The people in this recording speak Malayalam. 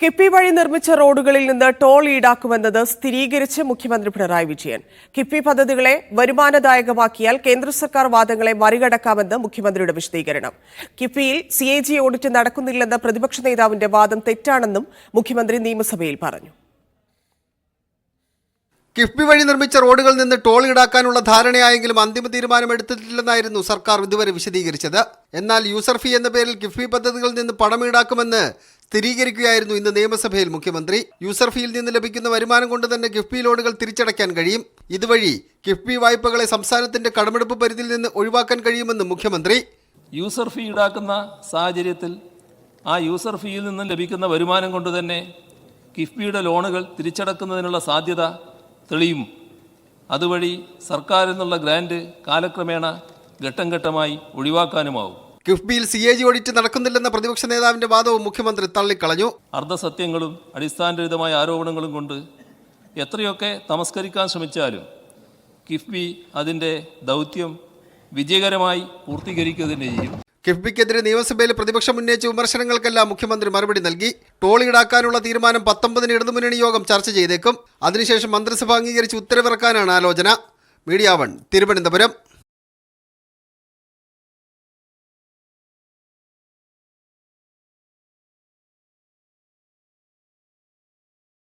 കിഫ്ബി വഴി നിർമ്മിച്ച റോഡുകളിൽ നിന്ന് ടോൾ ഈടാക്കുമെന്നത് സ്ഥിരീകരിച്ച് മുഖ്യമന്ത്രി പിണറായി വിജയൻ. കിഫ്ബി പദ്ധതികളെ വരുമാനദായകമാക്കിയാൽ കേന്ദ്ര സർക്കാർ വാദങ്ങളെ മറികടക്കാമെന്ന് മുഖ്യമന്ത്രിയുടെ വിശദീകരണം. കിഫ്ബിയിൽ സി എ ജി ഓഡിറ്റ് നടക്കുന്നില്ലെന്ന പ്രതിപക്ഷ നേതാവിന്റെ വാദം തെറ്റാണെന്നും മുഖ്യമന്ത്രി നിയമസഭയിൽ പറഞ്ഞു. കിഫ്ബി വഴി നിർമ്മിച്ച റോഡുകളിൽ നിന്ന് ടോൾ ഈടാക്കാനുള്ള ധാരണയായെങ്കിലും അന്തിമ തീരുമാനം എടുത്തിട്ടില്ലെന്നായിരുന്നു സർക്കാർ ഇതുവരെ വിശദീകരിച്ചത്. എന്നാൽ യൂസർ ഫീ എന്ന പേരിൽ കിഫ്ബി പദ്ധതികളിൽ നിന്ന് പണം ഈടാക്കുമെന്ന് സ്ഥിരീകരിക്കുകയായിരുന്നു ഇന്ന് നിയമസഭയിൽ മുഖ്യമന്ത്രി. യൂസർ ഫീയിൽ നിന്ന് ലഭിക്കുന്ന വരുമാനം കൊണ്ട് തന്നെ കിഫ്ബി ലോണുകൾ തിരിച്ചടയ്ക്കാൻ കഴിയും. ഇതുവഴി കിഫ്ബി വായ്പകളെ സംസ്ഥാനത്തിന്റെ കടമെടുപ്പ് പരിധിയിൽ നിന്ന് ഒഴിവാക്കാൻ കഴിയുമെന്ന് മുഖ്യമന്ത്രി. യൂസർ ഫീ ഈടാക്കുന്ന സാഹചര്യത്തിൽ ആ യൂസർ ഫീയിൽ നിന്നും ലഭിക്കുന്ന വരുമാനം കൊണ്ട് തന്നെ കിഫ്ബിയുടെ ലോണുകൾ തിരിച്ചടക്കുന്നതിനുള്ള സാധ്യത തെളിയും. അതുവഴി സർക്കാരിൽ നിന്നുള്ള ഗ്രാൻഡ് കാലക്രമേണ ഘട്ടം ഘട്ടമായി ഒഴിവാക്കാനുമാവും. കിഫ്ബിയിൽ സി എ ജി ഓഡിറ്റ് നടക്കുന്നില്ലെന്ന പ്രതിപക്ഷ നേതാവിന്റെ വാദവും മുഖ്യമന്ത്രി തള്ളിക്കളഞ്ഞു. അർദ്ധസത്യങ്ങളും അടിസ്ഥാനരഹിതമായ ആരോപണങ്ങളും കൊണ്ട് എത്രയൊക്കെ തമസ്കരിക്കാൻ ശ്രമിച്ചാലും കിഫ്ബി അതിന്റെ ദൗത്യം വിജയകരമായി പൂർത്തീകരിക്കുക തന്നെ ചെയ്യും. കിഫ്ബിക്കെതിരെ നിയമസഭയിൽ പ്രതിപക്ഷം ഉന്നയിച്ച വിമർശനങ്ങൾക്കെല്ലാം മുഖ്യമന്ത്രി മറുപടി നൽകി. ടോൾ ഈടാക്കാനുള്ള തീരുമാനം പത്തൊമ്പതിന് ഇടതുമുന്നണി യോഗം ചർച്ച ചെയ്തേക്കും. അതിനുശേഷം മന്ത്രിസഭ അംഗീകരിച്ച് ഉത്തരവിറക്കാനാണ് ആലോചന. Media one Thiruvananthapuram.